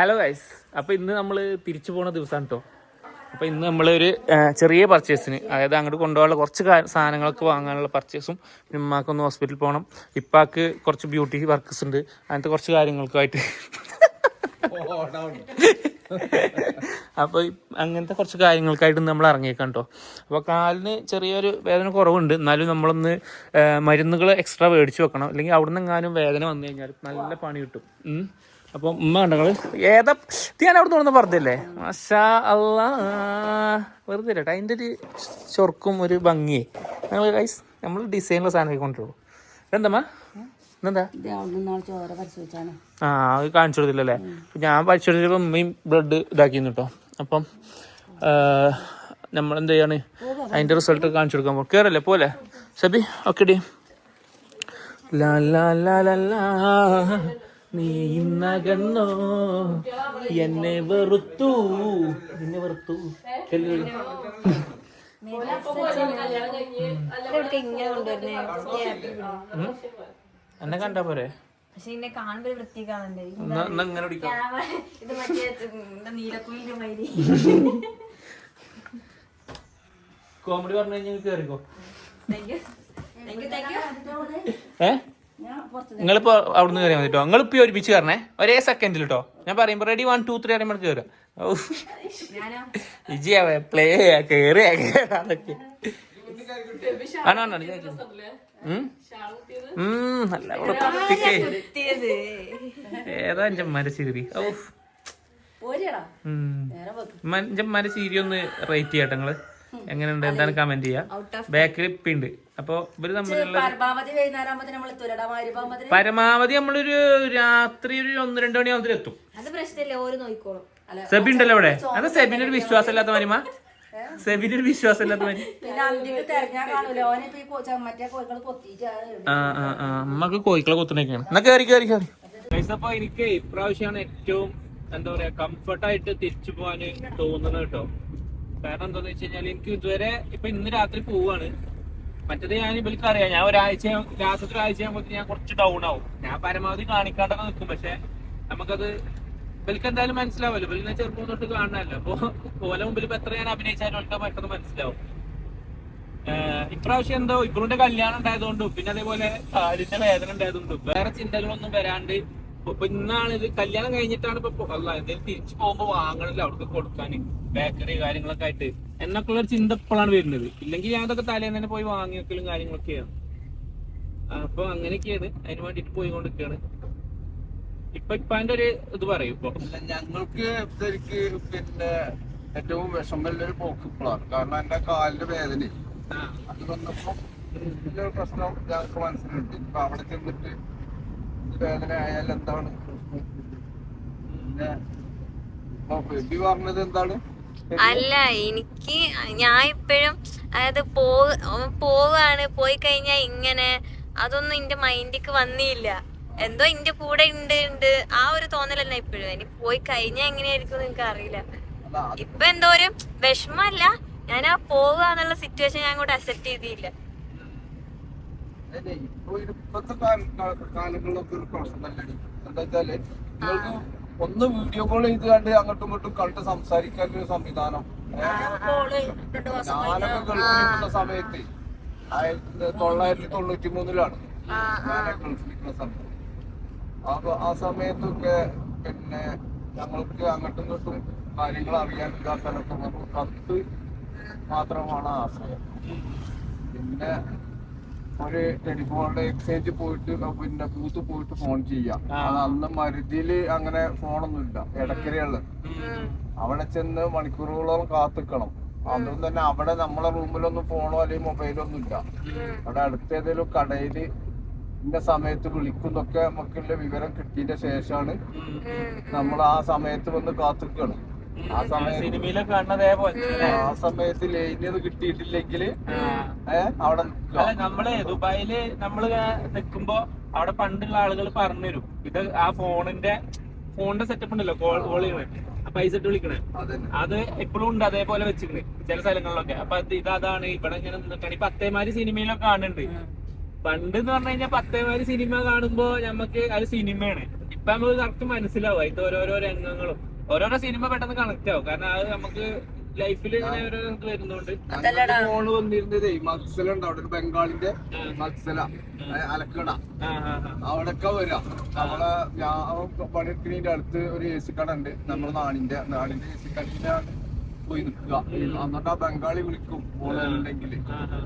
Hello guys അപ്പോൾ ഇന്ന് നമ്മൾ തിരിച്ചു പോണ ദിവസമാണ് കേട്ടോ അപ്പോൾ ഇന്ന് നമ്മളൊരു ചെറിയ പർച്ചേസിന് അതായത് അങ്ങോട്ട് കൊണ്ടുപോകാനുള്ള കുറച്ച് സാധനങ്ങളൊക്കെ വാങ്ങാനുള്ള പർച്ചേസും പിന്നെ ഉമ്മാക്കൊന്ന് ഹോസ്പിറ്റലിൽ പോകണം ഇപ്പാക്ക് കുറച്ച് ബ്യൂട്ടി വർക്ക്സ് ഉണ്ട്. അങ്ങനത്തെ കുറച്ച് കാര്യങ്ങൾക്കായിട്ട് അപ്പോൾ അങ്ങനത്തെ കുറച്ച് കാര്യങ്ങൾക്കായിട്ട് നമ്മൾ ഇറങ്ങിയേക്കാം കേട്ടോ അപ്പോൾ കാലിന് ചെറിയൊരു വേദന കുറവുണ്ട്. എന്നാലും നമ്മളൊന്ന് മരുന്നുകൾ എക്സ്ട്രാ മേടിച്ച് വെക്കണം. അല്ലെങ്കിൽ അവിടെ നിന്ന് എങ്ങാനും വേദന വന്നു കഴിഞ്ഞാൽ നല്ല പണി കിട്ടും. അപ്പം ഉമ്മ കണ്ടങ്ങൾ ഏതാ? ഞാൻ അവിടെ നിന്ന് പറഞ്ഞില്ലേ? മഷാ അല്ല വെറുതെ ഇല്ല അതിന്റെ ഒരു ചൊർക്കും ഒരു ഭംഗിയേ ഞങ്ങൾ ഗൈസ് നമ്മൾ ഡിസൈനുള്ള സാധനം കൊണ്ടുപോകും ഇതെന്താ എന്താ നാളെ ആ അത് കാണിച്ചു കൊടുത്തില്ലേ ഞാൻ പരിശോധിച്ചപ്പോൾ ഉമ്മയും ബ്ലഡ് ഇതാക്കിയിരുന്നു കേട്ടോ അപ്പം നമ്മൾ എന്ത് ചെയ്യാണ്? അതിന്റെ റിസൾട്ട് കാണിച്ചു കൊടുക്കാൻ പോകും കയറല്ലേ പോലെ സബി ഓക്കെ ഡി ലാ ലാ ലാ ലാ ലാ. നീ ഇന്നകന്നോ എന്നെ വെറുത്തു. എന്നെ വെറുത്തു? എന്നെ കണ്ടാ പോരെ? പക്ഷെ എന്നെ കാണുമ്പോ വൃത്തി കാണണ്ടേ ഇത് മറ്റേ നീലക്കുയിലിന്റെ മാതിരി. കോമഡി പറഞ്ഞു കഴിഞ്ഞാൽ കേറിക്കോ. താങ്ക് നിങ്ങളിപ്പോ അവിടുന്ന് കയറിയാൽ മതി കേട്ടോ നിങ്ങളിപ്പോ ഒരുമിച്ച് കയറണേ. ഒരേ സെക്കൻഡിൽ കേട്ടോ ഞാൻ പറയുമ്പോ റെഡി വൺ ടു ത്രീ അറിയുമ്പോൾ കയറുക. ഇജി പ്ലേ കയറി ആണോ ആണോ നല്ല. വൃത്തിയത് ഏതാ എന്റെ ഉമ്മാന്റെ ചീരി? ഒന്ന് റേറ്റ് ചെയ്യട്ടെ നിങ്ങൾ. എങ്ങനെയുണ്ട്? എന്താണ് കമന്റ് ചെയ്യാ? ബാക്കിൽ ഇപ്പിണ്ട് അപ്പൊ ഇവർ തമ്മിലുള്ള പരമാവധി നമ്മൾ പരമാവധി നമ്മളൊരു രാത്രി ഒരു ഒന്ന് രണ്ട് മണിയാകുമ്പോൾ എത്തും അത് പ്രശ്നമില്ല ഓര് നോക്കിക്കോളും അല്ല സെബി ഉണ്ടല്ലോ അവിടെ അത് സെബിന് ഒരു വിശ്വാസം ഇല്ലാത്ത മരിമ സെബിന് ഒരു വിശ്വാസം ഇല്ലാത്ത മരി പിന്നെ അന്തിക്ക് തെരഞ്ഞാ കാണൂല ഓനിപ്പോ ഈ കൊ- ച- മറ്റേ കോഴികൾ കൊത്തിയിട്ട് ആ ആ ആ അമ്മയ്ക്ക് കോഴിക്കളെ കൊത്തണേക്കാണ് എന്നാ കയറി കയറി കയറി അപ്പൊ എനിക്ക് ഇപ്രാവശ്യമാണ് ഏറ്റവും എന്താ പറയാ കംഫർട്ട് ആയിട്ട് തിരിച്ചു പോവാന് തോന്നുന്നത് കേട്ടോ കാരണം എന്താന്ന് വെച്ച് കഴിഞ്ഞാൽ എനിക്ക് ഇതുവരെ ഇപ്പൊ ഇന്ന് രാത്രി പോവാണ് മറ്റേത് ഞാൻ ഇവർക്ക് അറിയാം. ഞാൻ ഒരാഴ്ച ലാസ്റ്റത്തെ ഒരാഴ്ച ആകുമ്പോൾ ഞാൻ കുറച്ച് ഡൗൺ ആവും. ഞാൻ പരമാവധി കാണിക്കാണ്ടൊക്കെ നിൽക്കും പക്ഷെ നമുക്കത് ഇവർക്ക് എന്തായാലും മനസ്സിലാവല്ലോ ഇവലിനെ ചെറുപ്പം തൊട്ട് കാണാനല്ലോ അപ്പൊ ഓല മുമ്പിൽ ഇപ്പൊ എത്ര ഞാൻ അഭിനയിച്ചാലും അവർക്ക് പെട്ടെന്ന് മനസ്സിലാവും. ഇപ്രാവശ്യം എന്തോ ഇബ്രുവിന്റെ കല്യാണം ഉണ്ടായതുകൊണ്ടും പിന്നെ അതേപോലെ കാലിന്റെ വേദന ഉണ്ടായതുകൊണ്ടും വേറെ ചിന്തകളൊന്നും വരാണ്ട് ഇപ്പൊ ഇന്നാണ് ഇത് കല്യാണം കഴിഞ്ഞിട്ടാണ് ഇപ്പൊ അല്ല എന്തെങ്കിലും തിരിച്ചു പോകുമ്പോ വാങ്ങണല്ലോ അവർക്ക് കൊടുക്കാൻ ബേക്കറി കാര്യങ്ങളൊക്കെ ആയിട്ട്. എന്നൊക്കെ ഉള്ള ഒരു ചിന്ത ഇപ്പോഴാണ് വരുന്നത്. ഇല്ലെങ്കിൽ ഞാൻ അതൊക്കെ തലേന്ന് തന്നെ പോയി വാങ്ങി വെക്കലും കാര്യങ്ങളൊക്കെയാണ് അപ്പൊ അങ്ങനെയൊക്കെയാണ്. അതിന് വേണ്ടിട്ട് പോയിക്കൊണ്ടിരിക്കുകയാണ് ഇപ്പൊ ഇപ്പാന്റെ ഒരു ഇത് പറയും ഇപ്പൊ. ഞങ്ങൾക്ക് ശരിക്ക് പിന്നെ ഏറ്റവും വിഷമമുള്ളൊരു പോക്ക് ഇപ്പോഴാണ്. കാരണം എന്റെ കാലിന്റെ വേദന. അത് വന്നപ്പോ പ്രശ്നം ഞങ്ങൾക്ക് മനസ്സിലുണ്ട്. ഇപ്പൊ അവിടെ ചെന്നിട്ട് വേദന ആയാൽ എന്താണ്? പിന്നെ പറഞ്ഞത് എന്താണ്? അല്ല എനിക്ക് ഞാൻ ഇപ്പോഴും അതായത് പോ പോവാണ് പോയി കഴിഞ്ഞാ ഇങ്ങനെ അതൊന്നും എന്റെ മൈൻഡിക്ക് വന്നില്ല. എന്തോ എന്റെ കൂടെ ഉണ്ട് ഉണ്ട് ആ ഒരു തോന്നലല്ല ഇപ്പോഴും. ഇനി പോയി കഴിഞ്ഞാ എങ്ങനെയായിരിക്കും എനിക്ക് അറിയില്ല. ഇപ്പൊ എന്തോ ഒരു വിഷമല്ല. ഞാൻ ആ പോവാന്നുള്ള സിറ്റുവേഷൻ ഞാൻ കൂടെ അക്സെപ്റ്റ് ചെയ്തില്ല. ഇപ്പൊ ഇത് ഇപ്പത്തെ കാല- കാ- കാലങ്ങളിലൊക്കെ ഒരു പ്രശ്നം തന്നെ എന്താ വെച്ചാൽ നിങ്ങൾക്ക് ഒന്ന് വീഡിയോ കോൾ ചെയ്ത് കണ്ട് അങ്ങോട്ടും ഇങ്ങോട്ടും കണ്ട് സംസാരിക്കാൻ ഒരു സംവിധാനം? ഞാനൊക്കെ നിൽക്കുന്ന സമയത്ത് ആയിരത്തി തൊള്ളായിരത്തി തൊണ്ണൂറ്റി മൂന്നിലാണ് ഗൾഫിൽ സമയത്ത്. അപ്പൊ ആ സമയത്തൊക്കെ പിന്നെ ഞങ്ങൾക്ക് അങ്ങോട്ടും ഇങ്ങോട്ടും കാര്യങ്ങൾ അറിയാൻ ഇതാക്കാനൊക്കെ നമുക്ക് കത്ത് മാത്രമാണ് ആശ്രയം. പിന്നെ ഒരു ടെലിഫോണിന്റെ എക്സ്ചേഞ്ച് പോയിട്ട് പിന്നെ ബൂത്ത് പോയിട്ട് ഫോൺ ചെയ്യാം. അത് അന്ന് മരുതിയിൽ അങ്ങനെ ഫോണൊന്നും ഇല്ല ഇടക്കരയുള്ളത് അവിടെ ചെന്ന് മണിക്കൂറുകളോളം കാത്തിക്കണം. അതും തന്നെ അവിടെ നമ്മളെ റൂമിലൊന്നും ഫോണോ അല്ലെങ്കിൽ മൊബൈലോ ഒന്നും ഇല്ല. അവിടെ അടുത്ത ഏതെങ്കിലും കടയിൽ ഇന്ന സമയത്ത് വിളിക്കുന്നൊക്കെ നമുക്കുള്ള വിവരം കിട്ടിയതിന്റെ ശേഷമാണ് നമ്മൾ ആ സമയത്ത് വന്ന് കാത്തിക്കണം ആ സിനിമയിലെ സിനിമയിലൊക്കെ കാണുന്നതേപോലെ ആ സമയത്ത് ലൈനത് കിട്ടിയിട്ടില്ലെങ്കിൽ അവിടെ അല്ല നമ്മൾ ദുബായിൽ നമ്മൾ നിക്കുമ്പോ അവിടെ പണ്ടുള്ള ആളുകൾ പറഞ്ഞുതരും. ഇത് ആ ഫോണിന്റെ ഫോണിന്റെ സെറ്റപ്പ് ഉണ്ടല്ലോ കോൾ കോൾ ചെയ്യണേ. ആ പൈസ ഇട്ട് വിളിക്കണേ. അത് എപ്പോഴും ഉണ്ട് അതേപോലെ വെച്ചിരുന്നു ചില സ്ഥലങ്ങളിലൊക്കെ. അപ്പൊ ഇത് അതാണ് ഇവിടെ ഇങ്ങനെ നിന്നിട്ടാണ്. ഇപ്പൊ പത്തേമാരി സിനിമയിലൊക്കെ കാണുന്നുണ്ട്. പണ്ട് എന്ന് പറഞ്ഞു കഴിഞ്ഞാൽ പത്തേമാരി സിനിമ കാണുമ്പോ നമുക്ക് അത് സിനിമയാണ്. ഇപ്പൊ നമുക്ക് കറക്റ്റ് മനസ്സിലാവും. ഇത് ഓരോരോ രംഗങ്ങളും. ഓരോരോ സിനിമ പെട്ടെന്ന് കണക്ട് ആവും. കാരണം അത് നമുക്ക് ലൈഫിൽ ഇങ്ങനെ ഒരു ഇത് വരുന്നോണ്ട്. അതല്ലടാ. ഫോണ് വന്നിരുന്നതേ മക്സല ഉണ്ട് അവിടെ ഒരു ബംഗാളിന്റെ മക്സല അലക്കട. അവിടൊക്കെ വരാം. നമ്മളെ ഞാൻ പണിയെടുക്കുന്നതിന്റെ അടുത്ത് ഒരു എ സി കട ഉണ്ട്. നമ്മുടെ നാടിന്റെ നാടിന്റെ എ സി കടിന്റെ പോയി നിൽക്കുക. എന്നിട്ട് ആ ബംഗാളി വിളിക്കും ഫോണുണ്ടെങ്കിൽ ആ.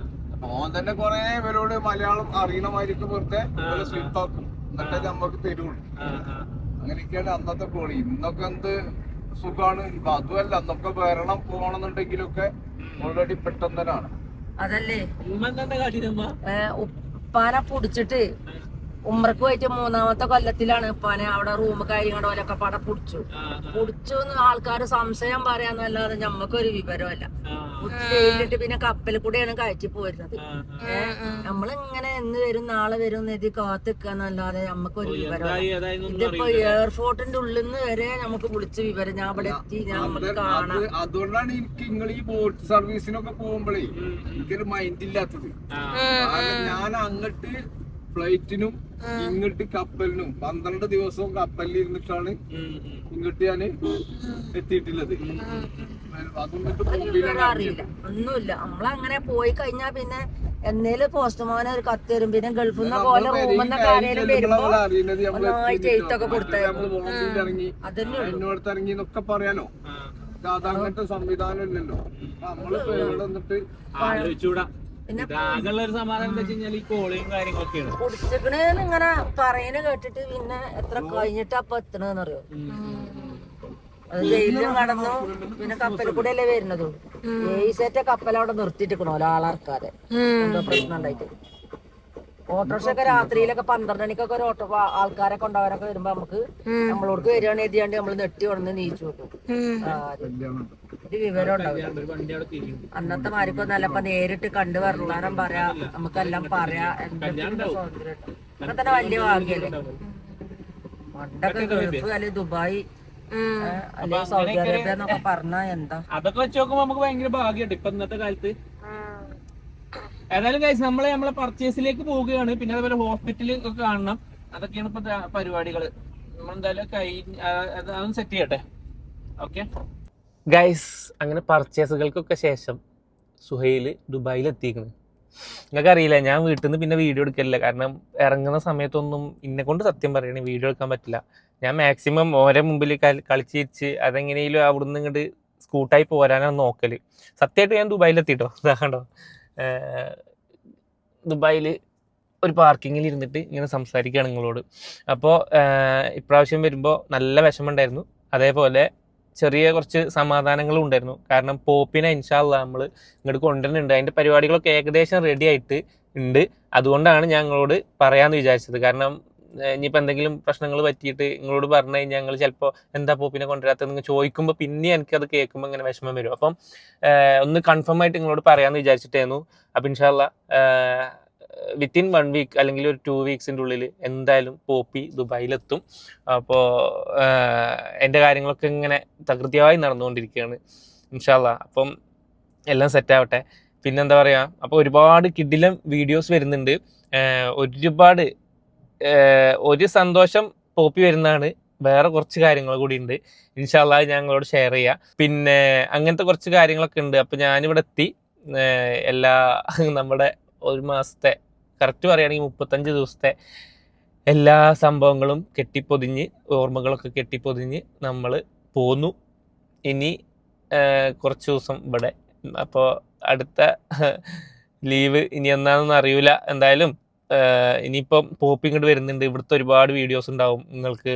ഓൻ തന്നെ കൊറേ ഇവരോട് മലയാളം അറിയണമായിരിക്കും വെറുതെ സ്ലിപ്പാക്കും എന്നിട്ട് നമ്മക്ക് തരുള്ളൂ. അങ്ങനെയൊക്കെയാണ് അന്നത്തെ കോളി ഇന്നൊക്കെ എന്ത് സുഖാണ്? ഇപ്പൊ അതുമല്ല അന്നൊക്കെ വരണം പോകണമെന്നുണ്ടെങ്കിലൊക്കെ ഓൾറെഡി പെട്ടെന്നനാണ് അതല്ലേ? ഉപ്പാനെ പൊടിച്ചിട്ട് ഉമ്മർക്ക് പോയിട്ട് മൂന്നാമത്തെ കൊല്ലത്തിലാണ് ഉപ്പാനെ അവിടെ റൂം കാര്യങ്ങളുടെ പോലൊക്കെ പട പൊടിച്ചു. പൊടിച്ചു എന്ന് ആൾക്കാര് സംശയം പറയാന്നല്ലാതെ ഞമ്മക്കൊരു വിവരമല്ല ജയിലിലിട്ട് പിന്നെ കപ്പൽ കൂടെയാണ് കയറ്റി പോരുന്നത്. നമ്മളിങ്ങനെ എന്ന് വരും നാളെ വരും എന്ന് എഴുതി നമുക്ക് ഒരു വിവരം ഇതിപ്പോ എയർപോർട്ടിന്റെ ഉള്ളിൽ നിന്ന് വരെ നമുക്ക് വിളിച്ച് വിവരം ഞാൻ അവിടെ എത്തി ഞാൻ നമുക്ക് കാണാം അത് അതുകൊണ്ടാണ് എനിക്ക് നിങ്ങൾ ഈ ബോട്ട് സർവീസിനൊക്കെ പോകുമ്പോഴേ എനിക്കൊരു മൈൻഡ് ഇല്ലാത്തത്. ഞാൻ അങ്ങോട്ട് ഫ്ലൈറ്റിനും ഇങ്ങോട്ട് കപ്പലിനും പന്ത്രണ്ട് ദിവസവും കപ്പലിൽ ഇരുന്നിട്ടാണ് ഇങ്ങോട്ട് ഞാൻ എത്തിയിട്ടുള്ളത്. ഒരു മുമ്പിലാണ് വിവരം അറിയില്ല. ഒന്നുമില്ല. നമ്മളങ്ങനെ പോയി കഴിഞ്ഞാ പിന്നെ എന്നേലും പോസ്റ്റ്മാൻ ഒരു കത്ത് തരും. പിന്നെ ഗൾഫിൽ നിന്ന് പോലെ റൂമിൽ നിന്നൊക്കെ ആരെങ്കിലും വരുമ്പോ ഒന്നായിട്ട് എഴുത്തൊക്കെ അതന്നെ ഉള്ളൂ. എന്നോടത്ത് ഇറങ്ങി എന്നൊക്കെ പറയാനോ അങ്ങനത്തെ സംവിധാനം ഇല്ലല്ലോ. നമ്മൾ ഇവിടെ ആലോചിച്ചൂടാ. പിന്നെ ആകെയുള്ള ഒരു സമാധാനം എന്താ ഈ കോളിയും കാര്യങ്ങളൊക്കെയാണ്. കുടിച്ചിക്കണേന്ന് ഇങ്ങനെ പറയുന്ന കേട്ടിട്ട് പിന്നെ എത്ര കഴിഞ്ഞിട്ട് അപ്പൊ എത്തണെന്ന് അറിയോ അത് ജയിലിലും കടന്നു. പിന്നെ കപ്പൽ കൂടെ അല്ലേ വരുന്നത് ഏഴ് സെറ്റ് കപ്പൽ അവിടെ നിർത്തിയിട്ടിക്കണോ ഒരാളറക്കാതെ എന്തോ പ്രശ്നം ഉണ്ടായിട്ട്. ഓട്ടോറിക്ഷ ഒക്കെ രാത്രിയിലൊക്കെ പന്ത്രണ്ട് മണിക്കൊക്കെ ഒരു ഓട്ടോ ആൾക്കാരെ കൊണ്ടുപോകാനൊക്കെ വരുമ്പോ നമുക്ക് നമ്മളോടക്ക് വരികയാണ് എഴുതിയാണ്ട് നമ്മൾ നെട്ടി ഉടനെ നീച്ചു വെക്കും. ഒരു വിവരം ഉണ്ടാവില്ല. അന്നത്തെ മാരിക്കൊന്നല്ല നല്ല നേരിട്ട് കണ്ട് വർത്താനം പറയാ. നമുക്കെല്ലാം പറയാ. എന്തൊക്കെ സ്വാതന്ത്ര്യം അങ്ങനെ തന്നെ വലിയ ഭാഗ്യല്ലേ? പണ്ടൊക്കെ ഗൾഫ് അല്ലെങ്കിൽ ദുബായ് അല്ലെങ്കിൽ സൗദി അറേബ്യ എന്നൊക്കെ പറഞ്ഞാ എന്താ? അതൊക്കെ വെച്ച് നോക്കുമ്പോ നമുക്ക് ഭയങ്കര ഭാഗ്യമുണ്ട് ഇപ്പൊ ഇന്നത്തെ കാലത്ത്. ഏതായാലും കഴിച്ച് നമ്മളെ നമ്മളെ പർച്ചേസിലേക്ക് പോവുകയാണ്. പിന്നെ അതുപോലെ ഹോസ്പിറ്റലിൽ ഒക്കെ കാണണം. അതൊക്കെയാണ് ഇപ്പൊ പരിപാടികൾ നമ്മളെന്തായാലും കഴിഞ്ഞ അതൊന്ന് സെറ്റ് ചെയ്യട്ടെ. ഓക്കെ ഗൈസ് അങ്ങനെ പർച്ചേസുകൾക്കൊക്കെ ശേഷം സുഹൈൽ ദുബായിൽ എത്തിയിരിക്കുന്നു നിങ്ങൾക്ക് അറിയില്ല ഞാൻ വീട്ടിൽ നിന്ന് പിന്നെ വീഡിയോ എടുക്കലില്ല. കാരണം ഇറങ്ങുന്ന സമയത്തൊന്നും ഇന്നെ കൊണ്ട് സത്യം പറയണേ വീഡിയോ എടുക്കാൻ പറ്റില്ല. ഞാൻ മാക്സിമം ഓരെ മുമ്പിൽ കളിച്ചിരിച്ച് അതെങ്ങനെയും അവിടുന്ന് ഇങ്ങോട്ട് സ്കൂട്ടായി പോരാനാണ് നോക്കൽ. സത്യമായിട്ട് ഞാൻ ദുബായിൽ എത്തിട്ടോ? കണ്ടോ? ദുബായിൽ ഒരു പാർക്കിങ്ങിൽ ഇരുന്നിട്ട് ഇങ്ങനെ സംസാരിക്കുകയാണ് നിങ്ങളോട്. അപ്പോൾ ഇപ്രാവശ്യം വരുമ്പോൾ നല്ല വിഷമമുണ്ടായിരുന്നു അതേപോലെ ചെറിയ കുറച്ച് സമാധാനങ്ങളും ഉണ്ടായിരുന്നു. കാരണം പോപ്പിനെ ഇൻഷാല്ല നമ്മൾ ഇങ്ങോട്ട് കൊണ്ടുവരുന്നുണ്ട്. അതിന്റെ പരിപാടികളൊക്കെ ഏകദേശം റെഡി ആയിട്ട് ഉണ്ട്. അതുകൊണ്ടാണ് ഞങ്ങളോട് പറയാമെന്ന് വിചാരിച്ചത്. കാരണം ഇനിയിപ്പോൾ എന്തെങ്കിലും പ്രശ്നങ്ങൾ പറ്റിയിട്ട് നിങ്ങളോട് പറഞ്ഞു കഴിഞ്ഞാൽ ഞങ്ങൾ ചിലപ്പോൾ എന്താ പോപ്പിനെ കൊണ്ടുവരാത്തത് നിങ്ങൾ ചോദിക്കുമ്പോൾ പിന്നെ എനിക്കത് കേൾക്കുമ്പോൾ ഇങ്ങനെ വിഷമം വരും. അപ്പം ഒന്ന് കൺഫേം ആയിട്ട് നിങ്ങളോട് പറയാമെന്ന് വിചാരിച്ചിട്ടായിരുന്നു അപ്പം ഇൻഷാല്ല വിത്തിൻ വൺ വീക്ക് അല്ലെങ്കിൽ ഒരു ടു വീക്സിന്റെ ഉള്ളിൽ എന്തായാലും പോപ്പി ദുബായിലെത്തും. അപ്പോൾ എന്റെ കാര്യങ്ങളൊക്കെ ഇങ്ങനെ തകൃതിയായി നടന്നുകൊണ്ടിരിക്കുകയാണ് ഇൻഷാല്ല അപ്പം എല്ലാം സെറ്റാവട്ടെ പിന്നെന്താ പറയുക അപ്പോൾ ഒരുപാട് കിഡിലം വീഡിയോസ് വരുന്നുണ്ട്. ഒരുപാട് ഒരു സന്തോഷം പോപ്പി വരുന്നതാണ്. വേറെ കുറച്ച് കാര്യങ്ങൾ കൂടി ഉണ്ട്. ഇൻഷാല്ല ഞാൻ നിങ്ങളോട് ഷെയർ ചെയ്യാം. പിന്നെ അങ്ങനത്തെ കുറച്ച് കാര്യങ്ങളൊക്കെ ഉണ്ട്. അപ്പം ഞാനിവിടെ എത്തി. എല്ലാ നമ്മുടെ ഒരു മാസത്തെ കറക്റ്റ് പറയുകയാണെങ്കിൽ മുപ്പത്തഞ്ച് ദിവസത്തെ എല്ലാ സംഭവങ്ങളും കെട്ടിപ്പൊതിഞ്ഞ് ഓർമ്മകളൊക്കെ കെട്ടിപ്പൊതിഞ്ഞ് നമ്മൾ പോന്നു. ഇനി കുറച്ച് ദിവസം ഇവിടെ. അപ്പോൾ അടുത്ത ലീവ് ഇനി എന്നാണെന്ന് അറിയില്ല എന്തായാലും ഇനിയിപ്പം പോപ്പിങ്ങോട് വരുന്നുണ്ട്. ഇവിടുത്തെ ഒരുപാട് വീഡിയോസ് ഉണ്ടാവും നിങ്ങൾക്ക്.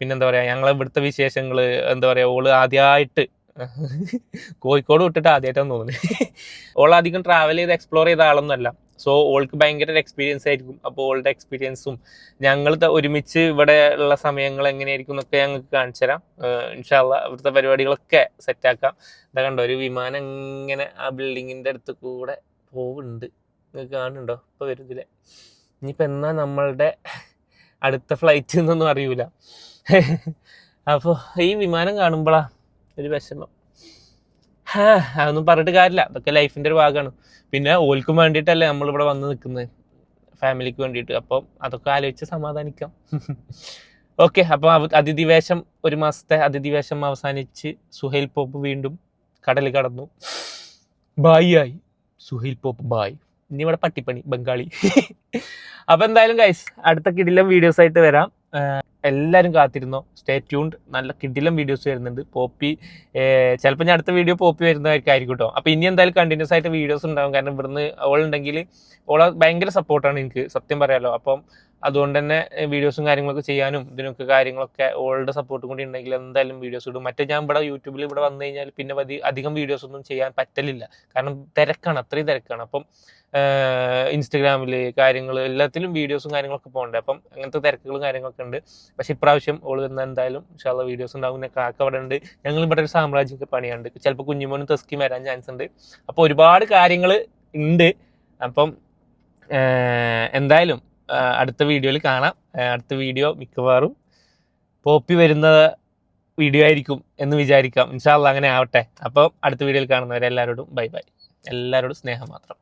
പിന്നെന്താ പറയുക ഞങ്ങളെ ഇവിടുത്തെ വിശേഷങ്ങൾ എന്താ പറയുക ഓൾ ആദ്യമായിട്ട് കോഴിക്കോട് വിട്ടിട്ട് ആദ്യമായിട്ടാണ് തോന്നുന്നത്. ഓൾ അധികം ട്രാവൽ ചെയ്ത് എക്സ്പ്ലോർ ചെയ്ത ആളൊന്നുമല്ല. സോ ഓൾക്ക് ഭയങ്കര ഒരു എക്സ്പീരിയൻസ് ആയിരിക്കും. അപ്പോൾ ഓളുടെ എക്സ്പീരിയൻസും ഞങ്ങൾ ഒരുമിച്ച് ഇവിടെ ഉള്ള സമയങ്ങൾ എങ്ങനെയായിരിക്കും എന്നൊക്കെ ഞങ്ങൾക്ക് കാണിച്ചു തരാം. ഇൻഷാല്ല ഇവിടുത്തെ പരിപാടികളൊക്കെ സെറ്റാക്കാം ഇതാ കണ്ടോ ഒരു വിമാനം ഇങ്ങനെ ആ ബിൽഡിങ്ങിന്റെ അടുത്ത് കൂടെ പോകുന്നുണ്ട് നിങ്ങൾക്ക് കാണുന്നുണ്ടോ? ഇപ്പോൾ വരുന്നില്ലേ? ഇനിയിപ്പോൾ എന്നാ നമ്മളുടെ അടുത്ത ഫ്ലൈറ്റ് എന്നൊന്നും അറിയൂല. അപ്പോൾ ഈ വിമാനം കാണുമ്പോഴാ ഒരു വിഷമം. അതൊന്നും പറഞ്ഞിട്ട് കാര്യമില്ല. അതൊക്കെ ലൈഫിന്റെ ഒരു ഭാഗമാണ്. പിന്നെ ഓൽക്കും വേണ്ടിയിട്ടല്ലേ നമ്മളിവിടെ വന്ന് നിൽക്കുന്നത് ഫാമിലിക്ക് വേണ്ടിയിട്ട്. അപ്പം അതൊക്കെ ആലോചിച്ച് സമാധാനിക്കാം. ഓക്കെ അപ്പോൾ അതിഥിവേഷം ഒരു മാസത്തെ അതിഥിവേഷം അവസാനിച്ച് സുഹൈൽ പോപ്പ് വീണ്ടും കടൽ കടന്നു. ബായി ആയി. സുഹൈൽ പോപ്പ് ബായ്. ഇനി ഇവിടെ പട്ടിപ്പണി ബംഗാളി. അപ്പോൾ എന്തായാലും ഗൈസ് അടുത്ത കിടിലം വീഡിയോസ് ആയിട്ട് വരാം. എല്ലാവരും കാത്തിരുന്നോ? സ്റ്റേ ട്യൂൺഡ് നല്ല കിടിലം വീഡിയോസ് വരുന്നുണ്ട്. പോപ്പി ചിലപ്പോൾ ഞാൻ അടുത്ത വീഡിയോ പോപ്പി വരുന്നതായിരിക്കും കേട്ടോ. അപ്പോൾ ഇനി എന്തായാലും കണ്ടിന്യൂസ് ആയിട്ട് വീഡിയോസ് ഉണ്ടാവും. കാരണം ഇവിടുന്ന് ഓളുണ്ടെങ്കിൽ ഓളെ ഭയങ്കര സപ്പോർട്ടാണ് എനിക്ക്. സത്യം പറയാലോ. അപ്പം അതുകൊണ്ട് തന്നെ വീഡിയോസും കാര്യങ്ങളൊക്കെ ചെയ്യാനും ഇതിനൊക്കെ കാര്യങ്ങളൊക്കെ ഓൾഡ് സപ്പോർട്ടും കൂടി ഉണ്ടെങ്കിൽ എന്തായാലും വീഡിയോസ് ഇടും. മറ്റേ ഞാൻ ഇവിടെ യൂട്യൂബിൽ ഇവിടെ വന്നു കഴിഞ്ഞാൽ പിന്നെ അധികം വീഡിയോസ് ഒന്നും ചെയ്യാൻ പറ്റലില്ല. കാരണം തിരക്കാണ് അത്രയും തിരക്കാണ്. അപ്പം ഇൻസ്റ്റഗ്രാമിൽ കാര്യങ്ങൾ എല്ലാത്തിലും വീഡിയോസും കാര്യങ്ങളൊക്കെ പോകണ്ടേ. അപ്പം അങ്ങനത്തെ തിരക്കുകളും കാര്യങ്ങളൊക്കെ ഉണ്ട്. പക്ഷെ ഇപ്രാവശ്യം ഓൾ തന്നെ എന്തായാലും ഇഷ്ടമുള്ള വീഡിയോസ് ഉണ്ടാവും. പിന്നെ കാക്ക അവിടെ ഉണ്ട്. ഞങ്ങൾ ഇവിടെ ഒരു സാമ്രാജ്യമൊക്കെ പണിയുണ്ട്. ചിലപ്പോൾ കുഞ്ഞുമോനും തെസ്കിയും വരാൻ ചാൻസ് ഉണ്ട്. അപ്പോൾ ഒരുപാട് കാര്യങ്ങൾ ഉണ്ട്. അപ്പം എന്തായാലും അടുത്ത വീഡിയോയിൽ കാണാം. അടുത്ത വീഡിയോ മിക്കവാറും പോപ്പി വരുന്ന വീഡിയോ ആയിരിക്കും എന്ന് വിചാരിക്കാം. ഇൻഷാല്ല അങ്ങനെ ആവട്ടെ. അപ്പം അടുത്ത വീഡിയോയിൽ കാണുന്നവരെല്ലാവരോടും ബൈ ബൈ. എല്ലാവരോടും സ്നേഹം മാത്രം.